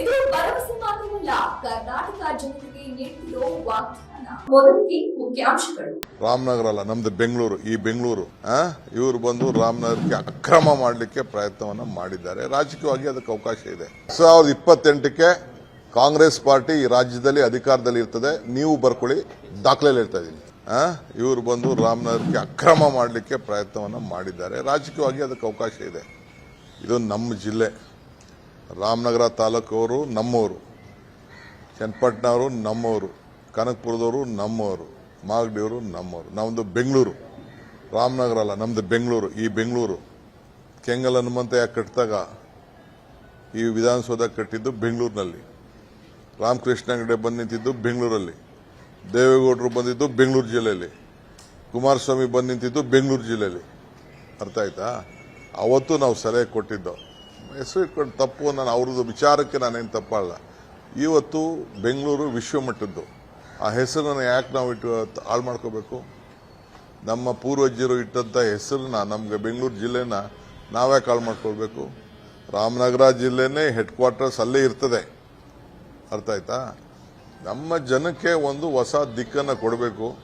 ಇದು ಭರವಸೆ ಮಾತ್ರವಲ್ಲ, ಕರ್ನಾಟಕ ಜನತೆಗೆ ವಾಗ್ದಾನ. ಮೊದಲಿಗೆ ಮುಖ್ಯಾಂಶಗಳು. ರಾಮನಗರ ಅಲ್ಲ, ನಮ್ದು ಬೆಂಗಳೂರು, ಈ ಬೆಂಗಳೂರು ಇವರು ಬಂದು ರಾಮನಗರಕ್ಕೆ ಅಕ್ರಮ ಮಾಡಲಿಕ್ಕೆ ಪ್ರಯತ್ನವನ್ನ ಮಾಡಿದ್ದಾರೆ. ರಾಜಕೀಯವಾಗಿ ಅದಕ್ಕೆ ಅವಕಾಶ ಇದೆ. ಸಾವಿರದ ಇಪ್ಪತ್ತೆಂಟಕ್ಕೆ ಕಾಂಗ್ರೆಸ್ ಪಾರ್ಟಿ ಈ ರಾಜ್ಯದಲ್ಲಿ ಅಧಿಕಾರದಲ್ಲಿ ಇರ್ತದೆ. ನೀವು ಬರ್ಕೊಳ್ಳಿ, ದಾಖಲೆಯಲ್ಲಿ ಇರ್ತಾ ಇದ್ದೀನಿ. ಇವರು ಬಂದು ರಾಮನಗರಕ್ಕೆ ಅಕ್ರಮ ಮಾಡಲಿಕ್ಕೆ ಪ್ರಯತ್ನವನ್ನು ಮಾಡಿದ್ದಾರೆ. ರಾಜಕೀಯವಾಗಿ ಅದಕ್ಕೆ ಅವಕಾಶ ಇದೆ. ಇದು ನಮ್ಮ ಜಿಲ್ಲೆ. ರಾಮನಗರ ತಾಲೂಕವರು ನಮ್ಮವರು ಚನ್ನಪಟ್ಟಣವರು ನಮ್ಮವರು ಕನಕಪುರದವರು ನಮ್ಮವರು ಮಾಗಡಿಯವರು ನಮ್ಮವರು ನಮ್ಮದು ಬೆಂಗಳೂರು. ರಾಮನಗರ ಅಲ್ಲ ನಮ್ಮದು ಬೆಂಗಳೂರು. ಈ ಬೆಂಗಳೂರು ಕೆಂಗಲ್ ಹನುಮಂತಯ್ಯ ಕಟ್ಟಿದಾಗ ಈ ವಿಧಾನಸೌಧ ಕಟ್ಟಿದ್ದು ಬೆಂಗಳೂರಿನಲ್ಲಿ. ರಾಮಕೃಷ್ಣ ಹೆಗಡೆ ಬಂದು ನಿಂತಿದ್ದು ಬೆಂಗಳೂರಲ್ಲಿ. ದೇವೇಗೌಡರು ಬಂದಿದ್ದು ಬೆಂಗಳೂರು ಜಿಲ್ಲೆಯಲ್ಲಿ. ಕುಮಾರಸ್ವಾಮಿ ಬಂದು ನಿಂತಿದ್ದು ಬೆಂಗಳೂರು ಜಿಲ್ಲೆಯಲ್ಲಿ. ಅರ್ಥ ಆಯ್ತಾ? ಅವತ್ತು ನಾವು ಸಲಹೆ ಕೊಟ್ಟಿದ್ದು. ಹೆಸರು ಇಟ್ಕೊಂಡು ತಪ್ಪು ನಾನು ಅವ್ರದ್ದು ವಿಚಾರಕ್ಕೆ ನಾನೇನು ತಪ್ಪಲ್ಲ. ಇವತ್ತು ಬೆಂಗಳೂರು ವಿಶ್ವಮಟ್ಟದ್ದು. ಆ ಹೆಸರನ್ನು ಯಾಕೆ ನಾವು ಇಟ್ಟು ಹಾಳು ಮಾಡ್ಕೋಬೇಕು? ನಮ್ಮ ಪೂರ್ವಜರು ಇಟ್ಟಂಥ ಹೆಸರನ್ನ ನಮಗೆ ಬೆಂಗಳೂರು ಜಿಲ್ಲೆನ ನಾವ್ಯಾಕೆ ಹಾಳು ಮಾಡ್ಕೊಳ್ಬೇಕು? ರಾಮನಗರ ಜಿಲ್ಲೆನೇ ಹೆಡ್ ಕ್ವಾರ್ಟರ್ಸ್ ಅಲ್ಲೇ ಇರ್ತದೆ. ಅರ್ಥ ಆಯ್ತಾ? ನಮ್ಮ ಜನಕ್ಕೆ ಒಂದು ಹೊಸ ದಿಕ್ಕನ್ನು ಕೊಡಬೇಕು.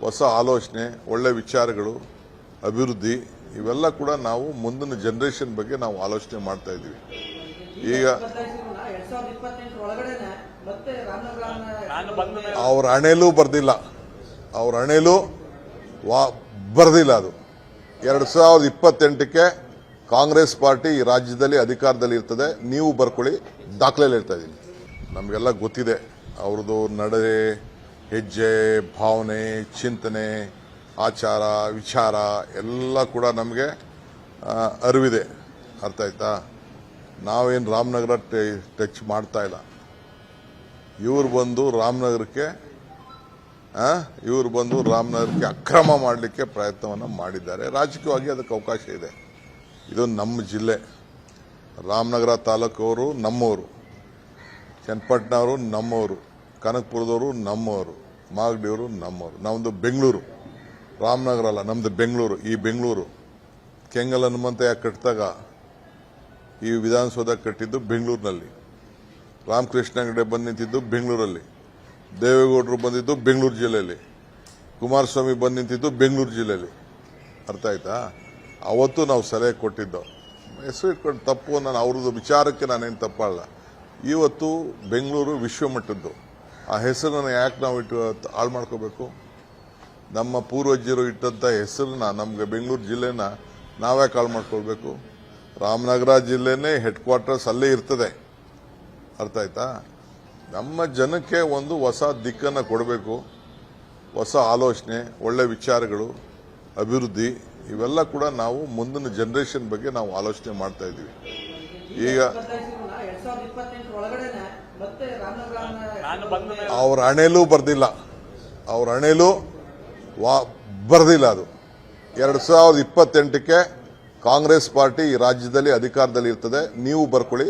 ಹೊಸ ಆಲೋಚನೆ, ಒಳ್ಳೆ ವಿಚಾರಗಳು, ಅಭಿವೃದ್ಧಿ. ಇವೆಲ್ಲ ಕೂಡ ನಾವು ಮುಂದಿನ ಜನರೇಷನ್ ಬಗ್ಗೆ ನಾವು ಆಲೋಚನೆ ಮಾಡ್ತಾ ಇದ್ದೀವಿ. ಈಗ ಅವ್ರ ಹಣೆಲೂ ಬರ್ದಿಲ್ಲ. ಅವ್ರ ಹಣೆಲೂ ವಾ, ಬರ್ದಿಲ್ಲ ಅದು. ಎರಡು ಸಾವಿರದ ಇಪ್ಪತ್ತೆಂಟಕ್ಕೆ ಕಾಂಗ್ರೆಸ್ ಪಾರ್ಟಿ ಈ ರಾಜ್ಯದಲ್ಲಿ ಅಧಿಕಾರದಲ್ಲಿ ಇರ್ತದೆ. ನೀವು ಬರ್ಕೊಳ್ಳಿ, ದಾಖಲೆಯಲ್ಲಿ ಹೇಳ್ತಾ ಇದ್ದೀನಿ. ನಮಗೆಲ್ಲ ಗೊತ್ತಿದೆ. ಅವ್ರದ್ದು ನಡೆ, ಹೆಜ್ಜೆ, ಭಾವನೆ, ಚಿಂತನೆ ಆಚಾರ, ವಿಚಾರ ಎಲ್ಲ ಕೂಡ ನಮಗೆ ಅರಿವಿದೆ. ಅರ್ಥ ಆಯ್ತಾ? ನಾವೇನು ರಾಮನಗರ ಟಚ್ ಮಾಡ್ತಾ ಇಲ್ಲ. ಇವರು ಬಂದು ರಾಮನಗರಕ್ಕೆ ಇವರು ಬಂದು ರಾಮನಗರಕ್ಕೆ ಅಕ್ರಮ ಮಾಡಲಿಕ್ಕೆ ಪ್ರಯತ್ನವನ್ನು ಮಾಡಿದ್ದಾರೆ. ರಾಜಕೀಯವಾಗಿ ಅದಕ್ಕೆ ಅವಕಾಶ ಇದೆ. ಇದು ನಮ್ಮ ಜಿಲ್ಲೆ. ರಾಮನಗರ ತಾಲೂಕವರು ನಮ್ಮವರು. ಚನ್ನಪಟ್ಟಣವರು ನಮ್ಮವರು. ಕನಕಪುರದವರು ನಮ್ಮವರು. ಮಾಗಡಿಯವರು ನಮ್ಮವರು. ನಮ್ಮದು ಬೆಂಗಳೂರು. ರಾಮನಗರ ಅಲ್ಲ ನಮ್ಮದು ಬೆಂಗಳೂರು, ಈ ಬೆಂಗಳೂರು. ಕೆಂಗಲ್ ಹನುಮಂತ ಯಾಕೆ ಕಟ್ಟಿದಾಗ, ಈ ವಿಧಾನಸೌಧ ಕಟ್ಟಿದ್ದು ಬೆಂಗಳೂರಿನಲ್ಲಿ. ರಾಮಕೃಷ್ಣ ಹೆಗಡೆ ಬಂದು ನಿಂತಿದ್ದು ಬೆಂಗಳೂರಲ್ಲಿ. ದೇವೇಗೌಡರು ಬಂದಿದ್ದು ಬೆಂಗಳೂರು ಜಿಲ್ಲೆಯಲ್ಲಿ. ಕುಮಾರಸ್ವಾಮಿ ಬಂದು ನಿಂತಿದ್ದು ಬೆಂಗಳೂರು ಜಿಲ್ಲೆಯಲ್ಲಿ. ಅರ್ಥ ಆಯ್ತಾ? ಅವತ್ತು ನಾವು ಸಲಹೆ ಕೊಟ್ಟಿದ್ದು. ಹೆಸರು ಇಟ್ಕೊಂಡು ತಪ್ಪು, ನಾನು ಅವ್ರದ್ದು ವಿಚಾರಕ್ಕೆ ನಾನೇನು ತಪ್ಪಲ್ಲ ಇವತ್ತು ಬೆಂಗಳೂರು ವಿಶ್ವಮಟ್ಟದ್ದು. ಆ ಹೆಸರನ್ನು ಯಾಕೆ ನಾವು ಇಟ್ಟು ಹಾಳು ಮಾಡ್ಕೋಬೇಕು? ನಮ್ಮ ಪೂರ್ವಜರು ಇಟ್ಟಂಥ ಹೆಸರನ್ನ ನಮಗೆ ಬೆಂಗಳೂರು ಜಿಲ್ಲೆನ ನಾವೇ ಕಾಳು ಮಾಡ್ಕೊಳ್ಬೇಕು. ರಾಮನಗರ ಜಿಲ್ಲೆನೇ ಹೆಡ್ ಕ್ವಾರ್ಟರ್ಸ್ ಅಲ್ಲೇ ಇರ್ತದೆ. ಅರ್ಥ ಆಯ್ತಾ? ನಮ್ಮ ಜನಕ್ಕೆ ಒಂದು ಹೊಸ ದಿಕ್ಕನ್ನು ಕೊಡಬೇಕು. ಹೊಸ ಆಲೋಚನೆ ಒಳ್ಳೆ ವಿಚಾರಗಳು ಅಭಿವೃದ್ಧಿ ಇವೆಲ್ಲ ಕೂಡ ನಾವು ಮುಂದಿನ ಜನರೇಷನ್ ಬಗ್ಗೆ ನಾವು ಆಲೋಚನೆ ಮಾಡ್ತಾ ಇದ್ದೀವಿ. ಈಗ ಅವ್ರ ಹಣೆಲೂ ಬರ್ದಿಲ್ಲ. ಅವ್ರ ಹಣೆಲೂ ವಾ ಬರೆದಿಲ್ಲ ಅದು. ಎರಡು ಸಾವಿರದ ಇಪ್ಪತ್ತೆಂಟಕ್ಕೆ ಕಾಂಗ್ರೆಸ್ ಪಾರ್ಟಿ ಈ ರಾಜ್ಯದಲ್ಲಿ ಅಧಿಕಾರದಲ್ಲಿ ಇರ್ತದೆ. ನೀವು ಬರ್ಕೊಳ್ಳಿ.